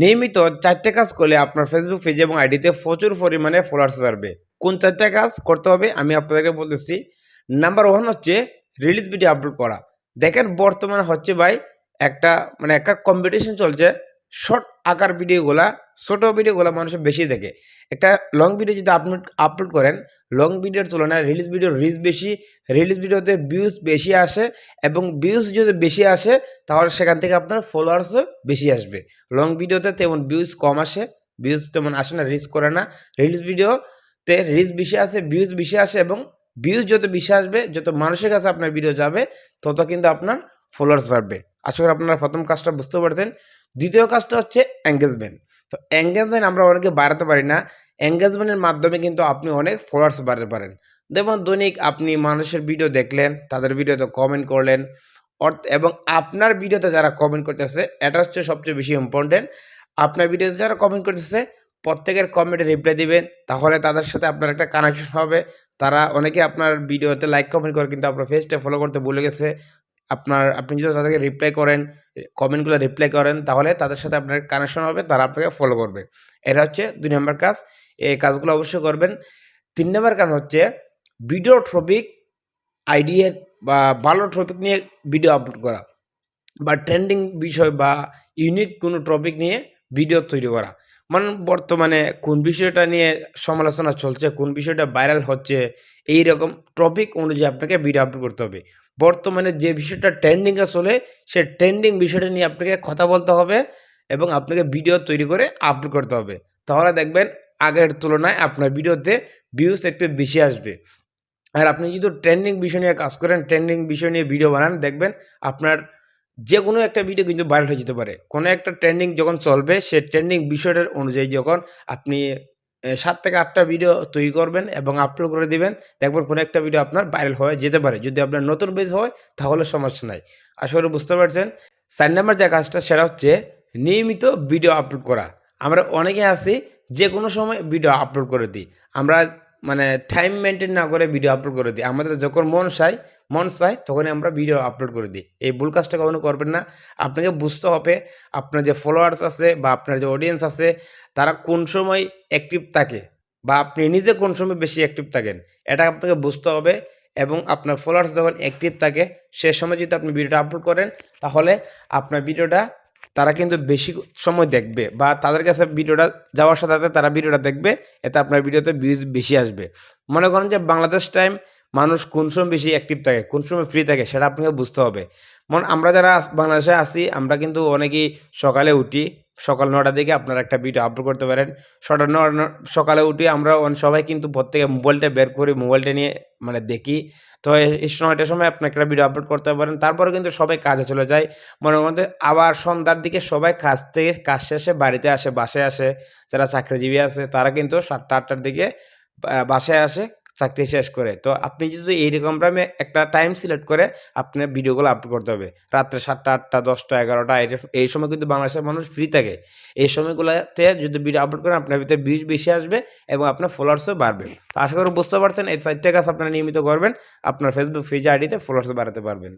নিয়মিত চারটে কাজ করলে আপনার ফেসবুক পেজ এবং আইডিতে প্রচুর পরিমাণে ফলোয়ার্স বাড়বে। কোন চারটে কাজ করতে হবে? আমি আপনাদেরকে বলতেছি নাম্বার ওয়ান হচ্ছে রিলিজ ভিডিও আপলোড করা। দেখেন বর্তমানে হচ্ছে ভাই একটা মানে একটা কম্পিটিশন চলছে। শর্ট আকার ভিডিওগুলা ছোট ভিডিওগুলো মানুষের বেশি দেখে। একটা লং ভিডিও যদি আপলোড আপলোড করেন লং ভিডিওর তুলনায় রিলিজ ভিডিওর রিচ বেশি রিলিজ ভিডিওতে ভিউজ বেশি আসে এবং ভিউজ যদি বেশি আসে, তাহলে সেখান থেকে আপনার ফলোয়ার্সও বেশি আসবে। লং ভিডিওতে তেমন ভিউজ কম আসে ভিউজ তেমন আসে না রিচ করে না। রিলিজ ভিডিওতে রিচ বেশি আসে ভিউজ বেশি আসে এবং ভিউজ যত বেশি আসবে, যত মানুষের কাছে আপনার ভিডিও যাবে, তত কিন্তু আপনার ফলোয়ার্স বাড়বে। আশা করি আপনারা প্রথম কাজটা বুঝতে পারছেন। দ্বিতীয় কাজটা হচ্ছে এঙ্গেজমেন্ট তো এঙ্গেজমেন্ট আমরা অনেকে বাড়াতে পারি না। এঙ্গেজমেন্টের মাধ্যমে কিন্তু আপনি অনেক ফলোয়ার্স বাড়াতে পারেন। যেমন দৈনিক আপনি মানুষের ভিডিও দেখলেন, তাদের ভিডিওতে কমেন্ট করলেন অর্থ এবং আপনার ভিডিওতে যারা কমেন্ট করতেছে, এটা হচ্ছে সবচেয়ে বেশি ইম্পর্টেন্ট আপনার ভিডিওতে যারা কমেন্ট করতেছে, প্রত্যেকের কমেন্টে রিপ্লাই দিবেন, তাহলে তাদের সাথে আপনার একটা কানেকশন হবে। তারা অনেকে আপনার ভিডিওতে লাইক কমেন্ট করে, কিন্তু আপনার ফেসটা ফলো করতে ভুলে গেছে। আপনার, আপনি যদি তাদেরকে রিপ্লাই করেন কমেন্টগুলো রিপ্লাই করেন, তাহলে তাদের সাথে আপনার কানেকশন হবে, তারা আপনাকে ফলো করবে। এটা হচ্ছে দুই নম্বর কাজ। এই কাজগুলো অবশ্যই করবেন। তিন নম্বর কাজ হচ্ছে ভিডিও ট্রপিক আইডিয়া বা ভালো টপিক নিয়ে ভিডিও আপলোড করা বা ট্রেন্ডিং বিষয় বা ইউনিক কোনো টপিক নিয়ে ভিডিও তৈরি করা। মানে বর্তমানে কোন বিষয়টা নিয়ে সমালোচনা চলছে, কোন বিষয়টা ভাইরাল হচ্ছে এই রকম টপিক অনুযায়ী আপনাকে ভিডিও আপলোড করতে হবে। বর্তমানে যে বিষয়টা ট্রেন্ডিংয়ে চলে সে ট্রেন্ডিং বিষয়টা নিয়ে আপনাকে কথা বলতে হবে এবং আপনাকে ভিডিও তৈরি করে আপলোড করতে হবে। তাহলে দেখবেন আগের তুলনায় আপনার ভিডিওতে ভিউজ একটু বেশি আসবে। আর আপনি যদি ট্রেন্ডিং বিষয় নিয়ে কাজ করেন ট্রেন্ডিং বিষয় নিয়ে ভিডিও বানান, দেখবেন আপনার যে কোনো একটা ভিডিও কিন্তু ভাইরাল হয়ে যেতে পারে। কোনো একটা ট্রেন্ডিং যখন চলবে, সে ট্রেন্ডিং বিষয়টার অনুযায়ী যখন আপনি সাত থেকে আটটা ভিডিও তৈরি করবেন এবং আপলোড করে দিবেন, দেখবেন কোনো একটা ভিডিও আপনার ভাইরাল হয়ে যেতে পারে। যদি আপনার নতুন পেজ হয়, তাহলে সমস্যা নাই। আশা করি বুঝতে পারছেন? চার নাম্বার যে কাজটা, সেটা হচ্ছে নিয়মিত ভিডিও আপলোড করা। আমরা অনেকে আছি যে কোনো সময় ভিডিও আপলোড করে দিই। আমরা মানে টাইম মেনটেন না করে ভিডিও আপলোড করে দিই। আমাদের যখন মন চায় মন চায়, তখনই আমরা ভিডিও আপলোড করে দিই। এই ভুল কাজটা কখনো করবেন না। আপনাকে বুঝতে হবে, আপনার যে ফলোয়ার্স আছে বা আপনার যে অডিয়েন্স আছে, তারা কোন সময় অ্যাক্টিভ থাকে বা আপনি নিজে কোন সময় বেশি অ্যাক্টিভ থাকেন, এটা আপনাকে বুঝতে হবে এবং আপনার ফলোয়ার্স যখন অ্যাক্টিভ থাকে, সে সময় যদি আপনি ভিডিওটা আপলোড করেন, তাহলে আপনার ভিডিওটা তারা কিন্তু বেশি সময় দেখবে বা তাদের কাছে ভিডিওটা যাওয়ার সাথে সাথে তারা ভিডিওটা দেখবে, এতে আপনার ভিডিওতে ভিউজ বেশি আসবে। মনে করেন যে বাংলাদেশ টাইম মানুষ কোন সময় বেশি অ্যাক্টিভ থাকে, কোন সময় ফ্রি থাকে সেটা আপনাকে বুঝতে হবে। মন আমরা যারা বাংলাদেশে আসি আমরা কিন্তু অনেকেই সকালে উঠি সকাল নটার দিকে আপনারা একটা ভিডিও আপলোড করতে পারেন। ন- সকালে উঠে আমরা সবাই কিন্তু প্রত্যেকে মোবাইলটা বের করি মোবাইলটা নিয়ে মানে দেখি। তো এই- এই সময়টার সময় আপনি একটা ভিডিও আপলোড করতে পারেন। তারপরে কিন্তু সবাই কাজে চলে যায়। মনে মধ্যে আবার সন্ধ্যার দিকে সবাই কাজ থেকে কাজ শেষে বাড়িতে আসে, বাসায় আসে। যারা চাকরিজীবী আছে, তারা কিন্তু সাতটা, আটটার দিকে বাসায় আসে। চাকরি শেষ করে। তো আপনি যদি এইরকম টাইমে একটা টাইম সিলেক্ট করে আপনার ভিডিওগুলো আপলোড করতে হবে। রাত্রে সাতটা, আটটা, দশটা, এগারোটা, এই- সময় কিন্তু বাংলাদেশের মানুষ ফ্রি থাকে। এই সময়গুলোতে যদি ভিডিও আপলোড করেন, আপনার ভিতরে ভিউজ বেশি আসবে এবং আপনার ফলোয়ার্সও বাড়বে। তো আশা করি বুঝতে পারছেন, এই চারটে কাজ আপনারা নিয়মিত করবেন। আপনার ফেসবুক পেজ আইডিতে ফলোয়ার্স বাড়াতে পারবেন।